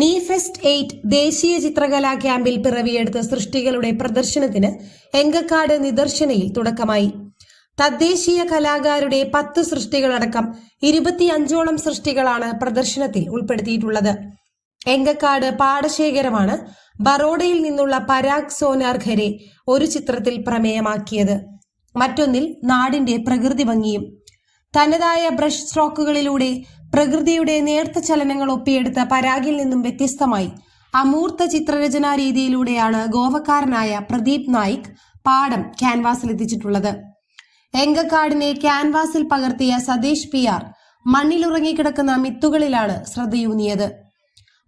നീഫെസ്റ്റ് eight ദേശീയ ചിത്രകലാ ക്യാമ്പിൽ പിറവിയെടുത്ത സൃഷ്ടികളുടെ പ്രദർശനത്തിന് എങ്കക്കാട് നിദർശനയിൽ തുടക്കമായി. തദ്ദേശീയ കലാകാരുടെ പത്ത് സൃഷ്ടികളടക്കം ഇരുപത്തിയഞ്ചോളം സൃഷ്ടികളാണ് പ്രദർശനത്തിൽ ഉൾപ്പെടുത്തിയിട്ടുള്ളത്. എങ്കക്കാട് പാടശേഖരമാണ് ബറോഡയിൽ നിന്നുള്ള പരാഗ് സോനാർ ഖരെ ഒരു ചിത്രത്തിൽ പ്രമേയമാക്കിയത്. മറ്റൊന്നിൽ നാടിന്റെ പ്രകൃതി ഭംഗിയും തനതായ ബ്രഷ് സ്ട്രോക്കുകളിലൂടെ പ്രകൃതിയുടെ നേർത്ത ചലനങ്ങൾ ഒപ്പിയെടുത്ത പരാഗിൽ നിന്നും വ്യത്യസ്തമായി. അമൂർത്ത ചിത്രരചനാ രീതിയിലൂടെയാണ് ഗോവക്കാരനായ പ്രദീപ് നായിക് പാടം ക്യാൻവാസിലെത്തിച്ചിട്ടുള്ളത് എങ്കക്കാടിനെ ക്യാൻവാസിൽ പകർത്തിയ സതീഷ് പി ആർ മണ്ണിലുറങ്ങിക്കിടക്കുന്ന മിത്തുകളിലാണ് ശ്രദ്ധയൂന്നിയത്.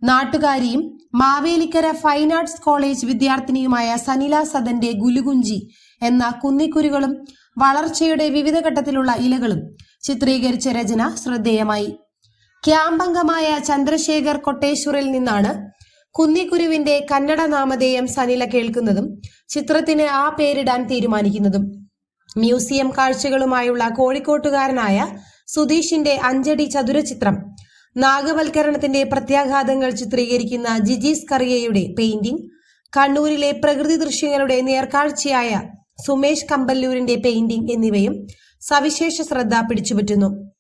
നാട്ടുകാരിയും മാവേലിക്കര ഫൈൻ ആർട്സ് കോളേജ് വിദ്യാർത്ഥിനിയുമായ സനില സദന്റെ ഗുലുകുഞ്ചി എന്ന കുന്നിക്കുരുകളും വളർച്ചയുടെ വിവിധ ഘട്ടത്തിലുള്ള ഇലകളും ചിത്രീകരിച്ച രചന ശ്രദ്ധേയമായി. ക്യാമ്പംഗമായ ചന്ദ്രശേഖർ കൊട്ടേശ്വറിൽ നിന്നാണ് കുന്നിക്കുരുവിന്റെ കന്നഡ നാമധേയം സനില കേൾക്കുന്നതും ചിത്രത്തിന് ആ പേരിടാൻ തീരുമാനിക്കുന്നതും. മ്യൂസിയം കാഴ്ചകളുമായുള്ള കോഴിക്കോട്ടുകാരനായ സുധീഷിന്റെ അഞ്ചടി ചതുരചിത്രം നാഗവൽക്കരണത്തിന്റെ പ്രത്യാഘാതങ്ങൾ ചിത്രീകരിക്കുന്ന ജിജീസ് കറിയയുടെ പെയിന്റിംഗ് കണ്ണൂരിലെ പ്രകൃതി ദൃശ്യങ്ങളുടെ നേർക്കാഴ്ചയായ സുമേഷ് കമ്പല്ലൂരിന്റെ പെയിന്റിംഗ് എന്നിവയും സവിശേഷ ശ്രദ്ധ പിടിച്ചുപറ്റുന്നു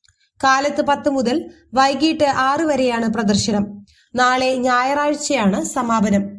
കാലത്ത് പത്ത് മുതൽ വൈകിട്ട് ആറ് വരെയാണ് പ്രദർശനം. നാളെ ഞായറാഴ്ചയാണ് സമാപനം.